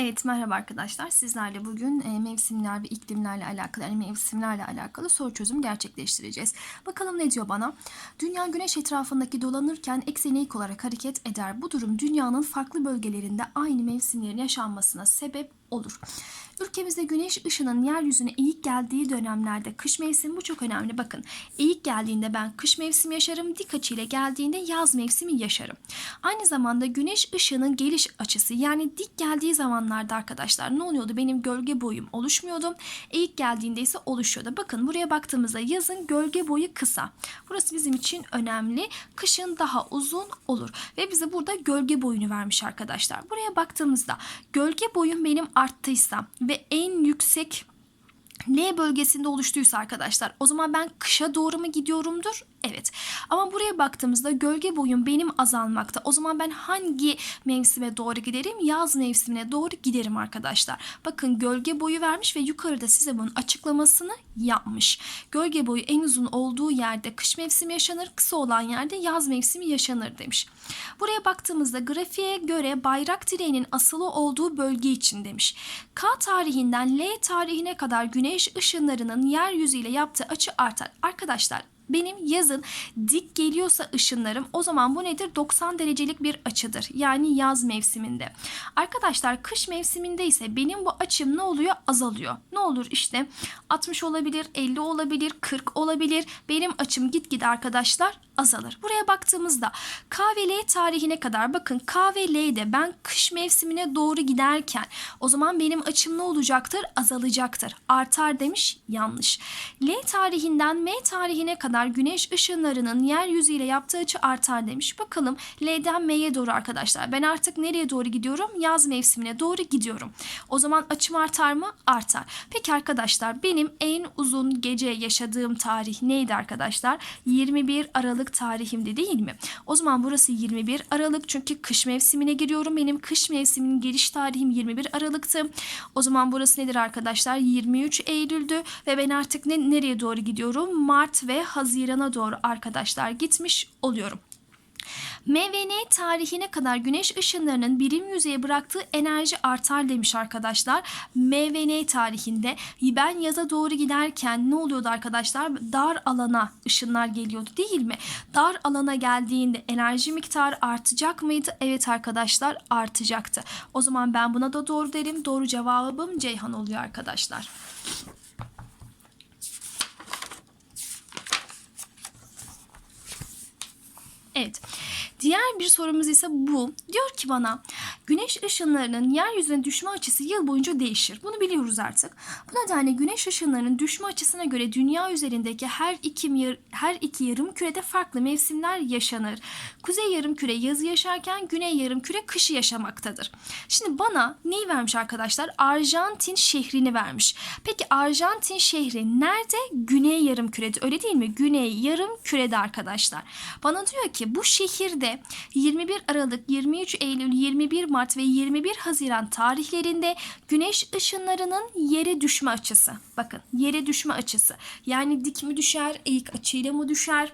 Evet merhaba arkadaşlar. Sizlerle bugün e, mevsimler ve iklimlerle alakalı yani mevsimlerle alakalı soru çözüm gerçekleştireceğiz. Bakalım ne diyor bana? Dünya güneş etrafındaki dolanırken ekseni ilk olarak hareket eder. Bu durum dünyanın farklı bölgelerinde aynı mevsimlerin yaşanmasına sebep olur. Ülkemizde güneş ışının yeryüzüne eğik geldiği dönemlerde kış mevsimi bu çok önemli. Bakın eğik geldiğinde ben kış mevsimi yaşarım, dik açıyla geldiğinde yaz mevsimi yaşarım. Aynı zamanda güneş ışığının geliş açısı yani dik geldiği zamanlarda arkadaşlar ne oluyordu? Benim gölge boyum oluşmuyordu. Eğik geldiğinde ise oluşuyordu. Bakın buraya baktığımızda yazın gölge boyu kısa. Burası bizim için önemli. Kışın daha uzun olur. Ve bize burada gölge boyunu vermiş arkadaşlar. Buraya baktığımızda gölge boyum benim arttıysa ve en yüksek L bölgesinde oluştuysa arkadaşlar o zaman ben kışa doğru mu gidiyorumdur? Evet. Ama buraya baktığımızda gölge boyum benim azalmakta. O zaman ben hangi mevsime doğru giderim? Yaz mevsimine doğru giderim arkadaşlar. Bakın gölge boyu vermiş ve yukarıda size bunun açıklamasını yapmış. Gölge boyu en uzun olduğu yerde kış mevsimi yaşanır, kısa olan yerde yaz mevsimi yaşanır demiş. Buraya baktığımızda grafiğe göre bayrak direğinin asılı olduğu bölge için demiş. K tarihinden L tarihine kadar güneş ışınlarının yeryüzüyle yaptığı açı artar. Arkadaşlar benim yazın dik geliyorsa ışınlarım o zaman bu nedir? 90 derecelik bir açıdır. Yani yaz mevsiminde. Arkadaşlar kış mevsiminde ise benim bu açım ne oluyor? Azalıyor. Ne olur işte 60 olabilir, 50 olabilir, 40 olabilir. Benim açım gitgide arkadaşlar azalır. Buraya baktığımızda K ve L tarihine kadar bakın K ve ben kış mevsimine doğru giderken o zaman benim açım ne olacaktır? Azalacaktır. Artar demiş yanlış. L tarihinden M tarihine kadar güneş ışınlarının yeryüzüyle yaptığı açı artar demiş. Bakalım L'den M'ye doğru arkadaşlar. Ben artık nereye doğru gidiyorum? Yaz mevsimine doğru gidiyorum. O zaman açım artar mı? Artar. Peki arkadaşlar benim en uzun gece yaşadığım tarih neydi arkadaşlar? 21 Aralık tarihimdi değil mi? O zaman burası 21 Aralık çünkü kış mevsimine giriyorum. Benim kış mevsiminin giriş tarihim 21 Aralık'tı. O zaman burası nedir arkadaşlar? 23 Eylül'dü ve ben artık ne, nereye doğru gidiyorum? Mart ve Haziran'a doğru arkadaşlar gitmiş oluyorum. MVN tarihine kadar güneş ışınlarının birim yüzeye bıraktığı enerji artar demiş arkadaşlar. MVN tarihinde ben yaza doğru giderken ne oluyordu arkadaşlar? Dar alana ışınlar geliyordu değil mi? Dar alana geldiğinde enerji miktarı artacak mıydı? Evet arkadaşlar artacaktı. O zaman ben buna da doğru derim. Doğru cevabım Ceyhan oluyor arkadaşlar. Evet. Diğer bir sorumuz ise bu. Diyor ki bana güneş ışınlarının yeryüzüne düşme açısı yıl boyunca değişir. Bunu biliyoruz artık. Bu nedenle güneş ışınlarının düşme açısına göre dünya üzerindeki her iki, her iki yarım kürede farklı mevsimler yaşanır. Kuzey yarım küre yazı yaşarken güney yarım küre kışı yaşamaktadır. Şimdi bana neyi vermiş arkadaşlar? Arjantin şehrini vermiş. Peki Arjantin şehri nerede? Güney yarım kürede öyle değil mi? Güney yarım kürede arkadaşlar. Bana diyor ki bu şehirde 21 Aralık, 23 Eylül, 21 Mart ve 21 Haziran tarihlerinde güneş ışınlarının yere düşme açısı. Bakın yere düşme açısı. Yani dik mi düşer, eğik açıyla mı düşer?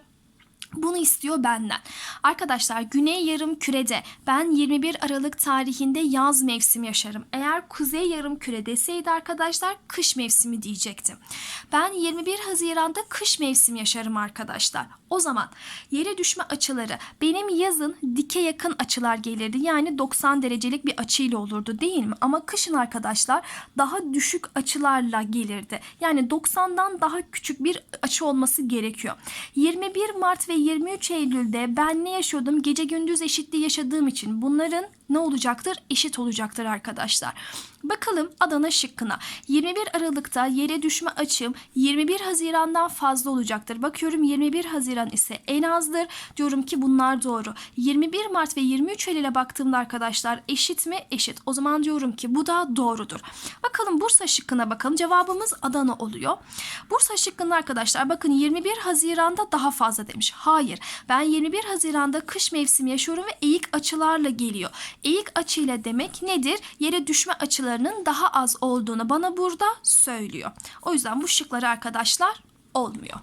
Bunu istiyor benden. Arkadaşlar güney yarım kürede ben 21 Aralık tarihinde yaz mevsimi yaşarım. Eğer kuzey yarım küre deseydi arkadaşlar kış mevsimi diyecektim. Ben 21 Haziran'da kış mevsimi yaşarım arkadaşlar. O zaman yere düşme açıları benim yazın dike yakın açılar gelirdi. Yani 90 derecelik bir açıyla olurdu değil mi? Ama kışın arkadaşlar daha düşük açılarla gelirdi. Yani 90'dan daha küçük bir açı olması gerekiyor. 21 Mart ve 23 Eylül'de ben ne yaşıyordum? Gece gündüz eşitliği yaşadığım için bunların ne olacaktır? Eşit olacaktır arkadaşlar. Bakalım Adana şıkkına. 21 Aralık'ta yere düşme açım 21 Haziran'dan fazla olacaktır. Bakıyorum 21 Haziran ise en azdır. Diyorum ki bunlar doğru. 21 Mart ve 23 Eylül'e baktığımda arkadaşlar eşit mi? Eşit. O zaman diyorum ki bu da doğrudur. Bakalım Bursa şıkkına bakalım. Cevabımız Adana oluyor. Bursa şıkkında arkadaşlar bakın 21 Haziran'da daha fazla demiş. Hayır. Ben 21 Haziran'da kış mevsimi yaşıyorum ve eğik açılarla geliyor. Eğik açıyla demek nedir? Yere düşme açılarının daha az olduğunu bana burada söylüyor. O yüzden bu şıkları arkadaşlar olmuyor.